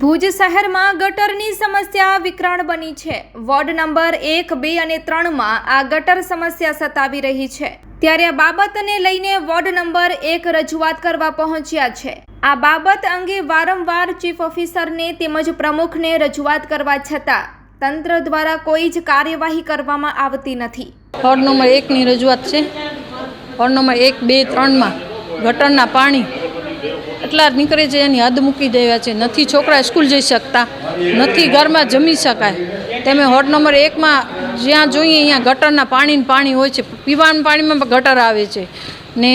ભુજ શહેરમાં ગટરની સમસ્યા વિકરાળ બની છે. વોર્ડ નંબર એક બે અને ત્રણમાં આ ગટર સમસ્યા સતાવી રહી છે. ત્યારે આ બાબતને લઈને વોર્ડ નંબર એક રજૂઆત કરવા પહોંચ્યા છે. આ બાબત અંગે વારંવાર ચીફ ઓફિસરને તેમજ પ્રમુખને રજૂઆત કરવા છતાં તંત્ર દ્વારા કોઈ જ કાર્યવાહી કરવામાં આવતી નથી. વોર્ડ નંબર એકની રજૂઆત છે. વોર્ડ નંબર એક બે ત્રણમાં ગટરના પાણી એટલા નીકળે છે એની હદ મૂકી દેવા છે, નથી છોકરા સ્કૂલ જઈ શકતા, નથી ઘરમાં જમી શકાય. તમે હોટ નંબર એકમાં જ્યાં જોઈએ અહીંયા ગટરના પાણીને પાણી હોય છે, પીવાના પાણીમાં પણ ગટર આવે છે. ને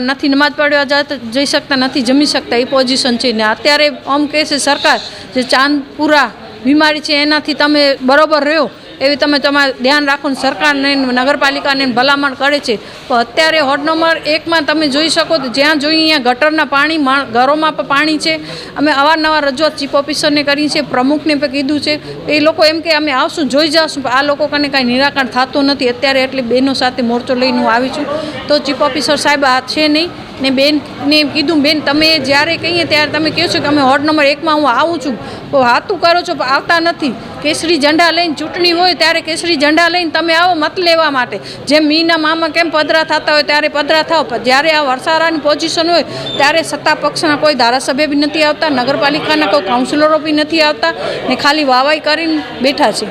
નથી નમાજ પાડવા જતા, જઈ શકતા, નથી જમી શકતા, એ પોઝિશન છે. ને અત્યારે આમ કહે છે સરકાર, જે ચાંદપુરા બીમારી છે, એનાથી તમે બરોબર રહ્યો એવી તમે તમારે ધ્યાન રાખો ને સરકારને નગરપાલિકાને ભલામણ કરે છે. પણ અત્યારે હોટ નંબર એકમાં તમે જોઈ શકો તો જ્યાં જોઈએ અહીંયા ગટરના પાણી ઘરોમાં પણ પાણી છે. અમે અવારનવાર રજૂઆત ચીફ ઓફિસરને કરી છે, પ્રમુખને પણ કીધું છે. એ લોકો એમ કે અમે આવશું, જોઈ જશું આ લોકો કને કાંઈ નિરાકરણ થતું નથી. અત્યારે એટલે બહેનો સાથે મોરચો લઈને હું આવી છું. તો ચીફ ઓફિસર સાહેબ આ છે નહીં. ને બેનને કીધું, બેન, તમે જ્યારે કહીએ ત્યારે તમે કહો છો કે અમે હોર્ડ નંબર એકમાં હું આવું છું. તો હાથું કરો છો, પણ આવતા નથી. કેસરી ઝંડા લઈને ચૂંટણી હોય ત્યારે કેસરી ઝંડા લઈને તમે આવો મત લેવા માટે. જેમ મીના મામા કેમ પધરા થતા હોય ત્યારે પધરા થાવ જ્યારે આ વરસારાની પોઝિશન હોય ત્યારે સત્તા પક્ષના કોઈ ધારાસભ્ય બી નથી આવતા, નગરપાલિકાના કોઈ કાઉન્સિલરો બી નથી આવતા ને ખાલી વાવાઈ કરીને બેઠા છે.